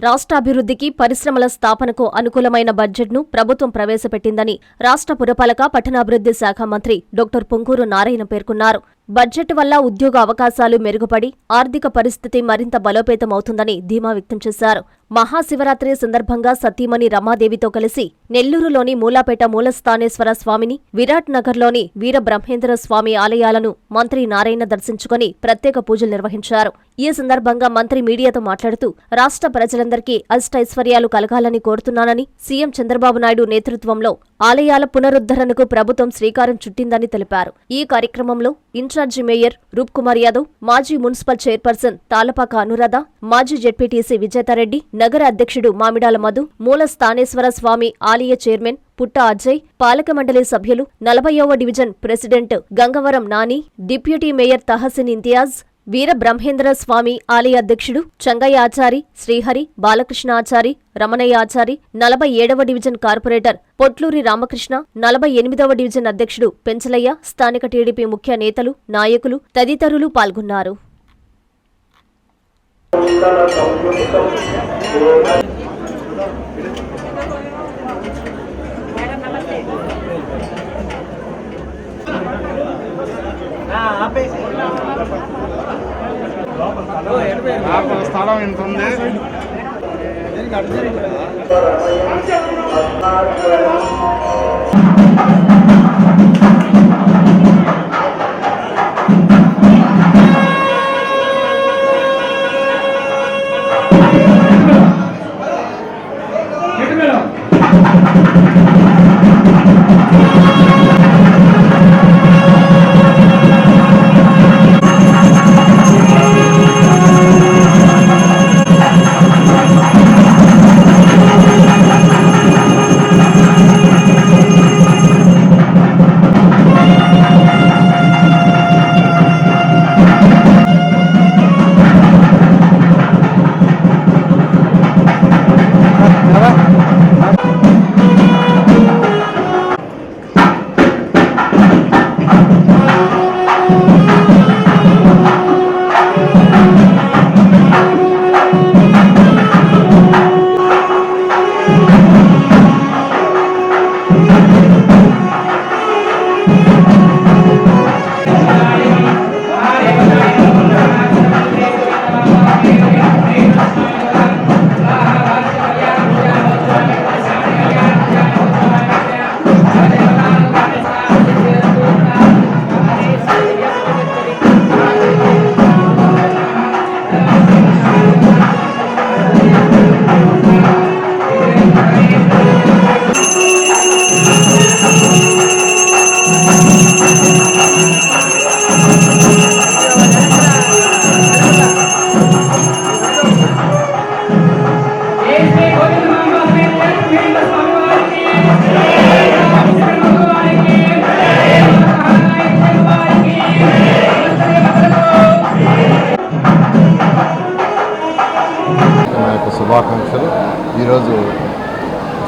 రాష్ట్రాభివృద్ధికి పరిశ్రమల స్థాపనకు అనుకూలమైన బడ్జెట్ను ప్రభుత్వం ప్రవేశపెట్టిందని రాష్ట్ర పురపాలక పట్టణాభివృద్ధి శాఖ మంత్రి డాక్టర్ పొంగూరు నారాయణ పేర్కొన్నారు. బడ్జెట్ వల్ల ఉద్యోగ అవకాశాలు మెరుగుపడి ఆర్థిక పరిస్థితి మరింత బలోపేతమవుతుందని ధీమా వ్యక్తం చేశారు. మహాశివరాత్రి సందర్భంగా సతీమణి రమాదేవితో కలిసి నెల్లూరులోని మూలాపేట మూలస్థానేశ్వర స్వామిని విరాట్ నగర్లోని వీరబ్రహ్మేంద్ర స్వామి ఆలయాలను మంత్రి నారాయణ దర్శించుకుని ప్రత్యేక పూజలు నిర్వహించారు. ఈ సందర్భంగా మంత్రి మీడియాతో మాట్లాడుతూ రాష్ట్ర ప్రజలందరికీ అష్టైశ్వర్యాలు కలగాలని కోరుతున్నానని సీఎం చంద్రబాబు నాయుడు నేతృత్వంలో ఆలయాల పునరుద్ధరణకు ప్రభుత్వం శ్రీకారం చుట్టిందని తెలిపారు. ఈ కార్యక్రమంలో ఇన్ఛార్జి మేయర్ రూప్ కుమార్ యాదవ్ మాజీ మున్సిపల్ చైర్పర్సన్ తాలపాక అనురాధ మాజీ జెడ్పీటీసీ విజేతారెడ్డి నగర అధ్యక్షుడు మామిడాల మధు మూల స్థానేశ్వర స్వామి ఆలయ చైర్మన్ పుట్ట అజయ్ పాలక మండలి సభ్యులు నలభైవ division president Gangavaram Nani deputy mayor Tahasin Imtiyaz Veera Brahmendra Swami ఆలయ అధ్యక్షుడు చంగయ్య ఆచారి శ్రీహరి బాలకృష్ణ ఆచారి రమణయ్య ఆచారి నలభై ఏడవ డివిజన్ కార్పొరేటర్ పొట్లూరి రామకృష్ణ నలభై ఎనిమిదవ డివిజన్ అధ్యక్షుడు పెంచలయ్య స్థానిక టీడీపీ ముఖ్య నేతలు నాయకులు తదితరులు పాల్గొన్నారు. స్థలం ఎంత ఉంది? అర్థం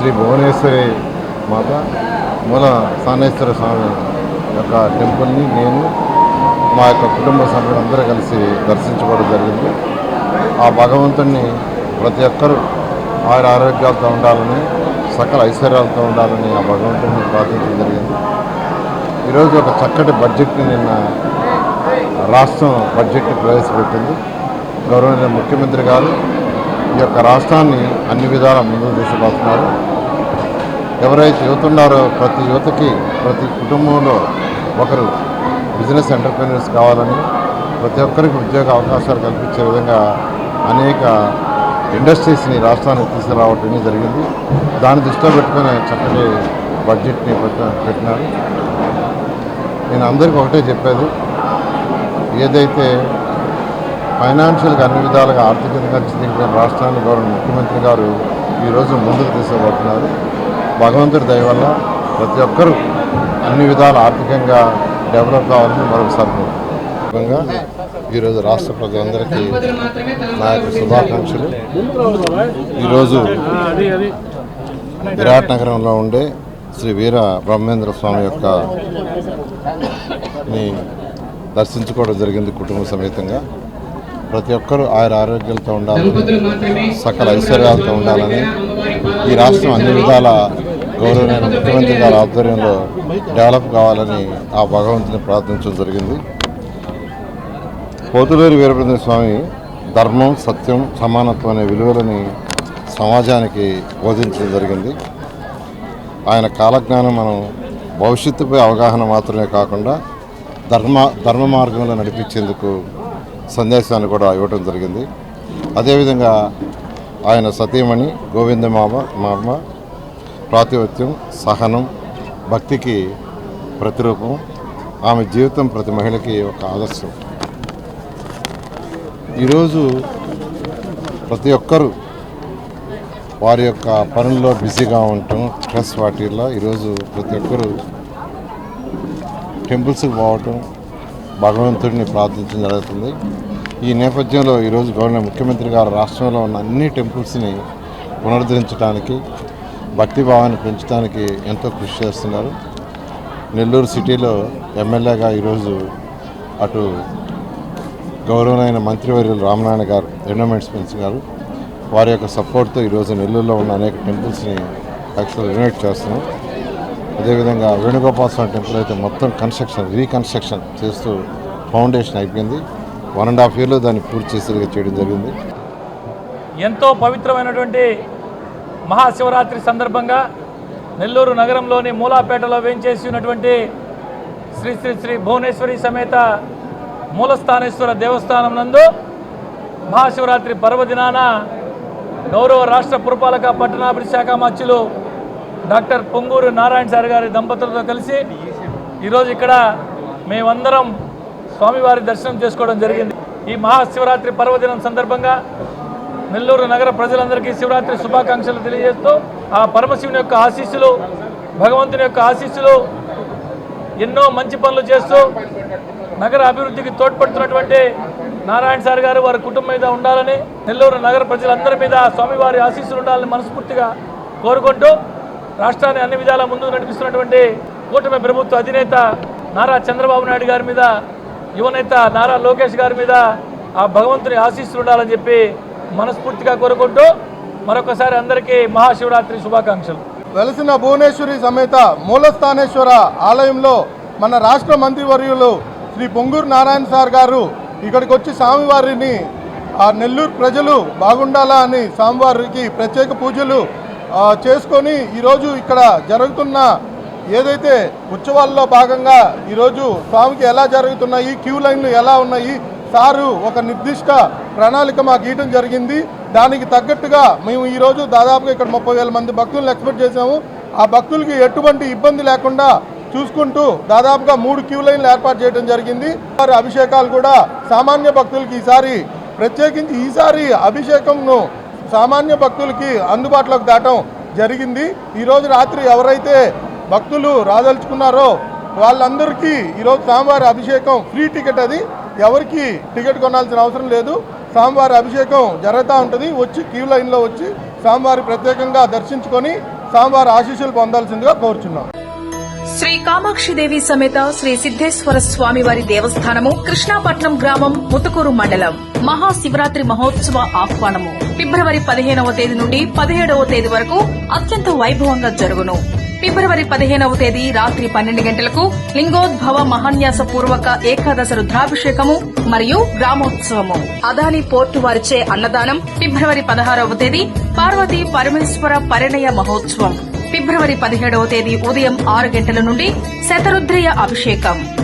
శ్రీ భువనేశ్వరి మాత మూల సానేశ్వర స్వామి యొక్క టెంపుల్ని నేను మా యొక్క కుటుంబ సభ్యులందరూ కలిసి దర్శించుకోవడం జరిగింది. ఆ భగవంతుణ్ణి ప్రతి ఒక్కరూ ఆయన ఆరోగ్యాలతో ఉండాలని సకల ఐశ్వర్యాలతో ఉండాలని ఆ భగవంతుడిని ప్రార్థించడం జరిగింది. ఈరోజు ఒక చక్కటి బడ్జెట్ని నిన్న రాష్ట్రం బడ్జెట్ని ప్రవేశపెట్టింది. గౌరవనీయ ముఖ్యమంత్రి గారు ఈ యొక్క రాష్ట్రాన్ని అన్ని విధాల ముందుకు తీసుకొస్తున్నారు ఎవరైతే యువత ఉన్నారో ప్రతి యువతకి ప్రతి కుటుంబంలో ఒకరు బిజినెస్ ఎంటర్ప్రీనర్స్ కావాలని ప్రతి ఒక్కరికి ఉద్యోగ అవకాశాలు కల్పించే విధంగా అనేక ఇండస్ట్రీస్ని రాష్ట్రానికి తీసుకురావటం జరిగింది. దాన్ని దృష్టిలో పెట్టుకుని చక్కటి బడ్జెట్ని పెట్ట- పెట్టినారు. నేను అందరికీ ఒకటే చెప్పేది. ఏదైతే ఫైనాన్షియల్గా అన్ని విధాలుగా ఆర్థికంగా చితికిపోయిన రాష్ట్రాన్ని గౌరవ ముఖ్యమంత్రి గారు ఈరోజు ముందుకు తీసుకుపోతున్నారు భగవంతుడి దయ వల్ల ప్రతి ఒక్కరూ అన్ని విధాల ఆర్థికంగా డెవలప్ కావాలని మరొకసారి కోరుకుంటున్నాను. ఈరోజు రాష్ట్ర ప్రజలందరికీ నా యొక్క శుభాకాంక్షలు. ఈరోజు విరాట్ నగరంలో ఉండే శ్రీ వీర బ్రహ్మేంద్ర స్వామి యొక్క ని దర్శించుకోవడం జరిగింది కుటుంబ సమేతంగా. ప్రతి ఒక్కరూ ఆయన ఆరోగ్యాలతో ఉండాలని సకల ఐశ్వర్యాలతో ఉండాలని ఈ రాష్ట్రం అన్ని విధాల గౌరవమైన ముఖ్యమంత్రి గారి ఆధ్వర్యంలో డెవలప్ కావాలని ఆ భగవంతుని ప్రార్థించడం జరిగింది. పోతులూరి వీరభద్ర స్వామి ధర్మం సత్యం సమానత్వం అనే విలువలని సమాజానికి బోధించడం జరిగింది. ఆయన కాలజ్ఞానం మనం భవిష్యత్తుపై అవగాహన మాత్రమే కాకుండా ధర్మ ధర్మ మార్గంలో నడిపించేందుకు సందేశాన్ని కూడా ఇవ్వటం జరిగింది. అదేవిధంగా ఆయన సతీమణి గోవిందమామ మామ ప్రాతిపత్యం సహనం భక్తికి ప్రతిరూపం ఆమె జీవితం ప్రతి మహిళకి ఒక ఆదర్శం. ఈరోజు ప్రతి ఒక్కరూ వారి యొక్క పనుల్లో బిజీగా ఉండటం స్ట్రెస్ వాటిల్లో ఈరోజు ప్రతి ఒక్కరూ టెంపుల్స్కి పోవటం భగవంతుడిని ప్రార్థించడం జరుగుతుంది. ఈ నేపథ్యంలో ఈరోజు గవర్నర్ ముఖ్యమంత్రి గారు రాష్ట్రంలో ఉన్న అన్ని టెంపుల్స్ని పునరుద్ధరించడానికి భక్తి భావాన్ని పెంచడానికి ఎంతో కృషి చేస్తున్నారు. నెల్లూరు సిటీలో ఎమ్మెల్యేగా ఈరోజు అటు గౌరవనైన మంత్రివర్యులు రామనారాయణ గారు రెనోమెంట్స్ మినిస్టర్ గారు వారి యొక్క సపోర్ట్తో ఈరోజు నెల్లూరులో ఉన్న అనేక టెంపుల్స్ని యాక్చువల్ రెనోవేట్ చేస్తున్నాం అదేవిధంగా వేణుగోపాల్ స్వామి టెంపుల్ అయితే మొత్తం కన్స్ట్రక్షన్ రీకన్స్ట్రక్షన్ చేస్తూ ఫౌండేషన్ అయిపోయింది. వన్ అండ్ హాఫ్ ఇయర్లో దాన్ని పూర్తి చేసేదిగా చేయడం జరిగింది. ఎంతో పవిత్రమైనటువంటి మహాశివరాత్రి సందర్భంగా నెల్లూరు నగరంలోని మూలాపేటలో వేంచేసి ఉన్నటువంటి శ్రీ శ్రీ శ్రీ భువనేశ్వరి సమేత మూలస్థానేశ్వర దేవస్థానం నందు మహాశివరాత్రి పర్వదినాన గౌరవ రాష్ట్ర పురపాలక పట్టణాభిశాఖ మధ్యలో మధ్యులు డాక్టర్ పొంగూరు నారాయణ సార్ గారి దంపతులతో కలిసి ఈరోజు ఇక్కడ మేమందరం స్వామివారి దర్శనం చేసుకోవడం జరిగింది. ఈ మహాశివరాత్రి పర్వదినం సందర్భంగా నెల్లూరు నగర ప్రజలందరికీ శివరాత్రి శుభాకాంక్షలు తెలియజేస్తూ ఆ పరమశివుని యొక్క ఆశీస్సులు భగవంతుని యొక్క ఆశీస్సులు ఎన్నో మంచి పనులు చేస్తూ నగర అభివృద్ధికి తోడ్పడుతున్నటువంటి నారాయణ సార్ గారు వారి కుటుంబం మీద ఉండాలని నెల్లూరు నగర ప్రజలందరి మీద స్వామివారి ఆశీస్సులు ఉండాలని మనస్ఫూర్తిగా కోరుకుంటూ రాష్ట్రాన్ని అన్ని విధాల ముందు నడిపిస్తున్నటువంటి కూటమి ప్రభుత్వ అధినేత నారా చంద్రబాబు నాయుడు గారి మీద యువనేత నారా లోకేష్ గారి మీద ఆ భగవంతుని ఆశీస్సులు ఉండాలని చెప్పి మనస్ఫూర్తిగా కోరుకుంటూ మరొకసారి అందరికీ మహాశివరాత్రి శుభాకాంక్షలు. వెలసిన భువనేశ్వరి సమేత మూలస్థానేశ్వర ఆలయంలో మన రాష్ట్ర మంత్రివర్యులు శ్రీ పొంగూరు నారాయణ సార్ గారు ఇక్కడికి వచ్చి స్వామివారిని ఆ నెల్లూరు ప్రజలు బాగుండాలా అని స్వామివారికి ప్రత్యేక పూజలు చేసుకొని ఈరోజు ఇక్కడ జరుగుతున్న ఏదైతే ఉత్సవాల్లో భాగంగా ఈరోజు స్వామికి ఎలా జరుగుతున్నాయి క్యూ లైన్లు ఎలా ఉన్నాయి సారు ఒక నిర్దిష్ట ప్రణాళిక మాకు గీయటం జరిగింది. దానికి తగ్గట్టుగా మేము ఈరోజు దాదాపుగా ఇక్కడ ముప్పై వేల మంది భక్తులను ఎక్స్పెక్ట్ చేసాము ఆ భక్తులకి ఎటువంటి ఇబ్బంది లేకుండా చూసుకుంటూ దాదాపుగా మూడు క్యూ లైన్లు ఏర్పాటు చేయడం జరిగింది. వారి అభిషేకాలు కూడా సామాన్య భక్తులకి ఈసారి ప్రత్యేకించి ఈసారి అభిషేకంను సామాన్య భక్తులకి అందుబాటులోకి దాటం జరిగింది. ఈరోజు రాత్రి ఎవరైతే భక్తులు రాదలుచుకున్నారో వాళ్ళందరికీ ఈరోజు స్వామివారి అభిషేకం ఫ్రీ టికెట్ అది. ఎవరికి టికెట్ కొనాల్సిన అవసరం లేదు. స్వామివారి అభిషేకం జరుగుతూ ఉంటుంది. వచ్చి క్యూ లైన్లో వచ్చి స్వామివారి ప్రత్యేకంగా దర్శించుకొని స్వామివారి ఆశీస్సులు పొందాల్సిందిగా కోరుచున్నాం. శ్రీ కామాక్షిదేవి సమేత శ్రీ సిద్ధేశ్వర స్వామి వారి దేవస్థానము కృష్ణాపట్నం గ్రామం ముతుకూరు మండలం. మహాశివరాత్రి మహోత్సవ ఆహ్వానము. ఫిబ్రవరి పదిహేనవ తేదీ నుండి పదిహేడవ తేదీ వరకు అత్యంత వైభవంగా జరుగును. ఫిబ్రవరి పదిహేనవ తేదీ రాత్రి పన్నెండు గంటలకు లింగోద్భవ మహాన్యాస పూర్వక ఏకాదశ రుద్రాభిషేకము మరియు గ్రామోత్సవము. అదాని పోర్టు వారిచే అన్నదానం ఫిబ్రవరి పదహారవ తేదీ పార్వతీ పరమేశ్వర పరిణయ మహోత్సవం. ఫిబ్రవరి పదిహేడవ తేదీ ఉదయం ఆరు గంటల నుండి శతరుద్రయ అభిషేకం.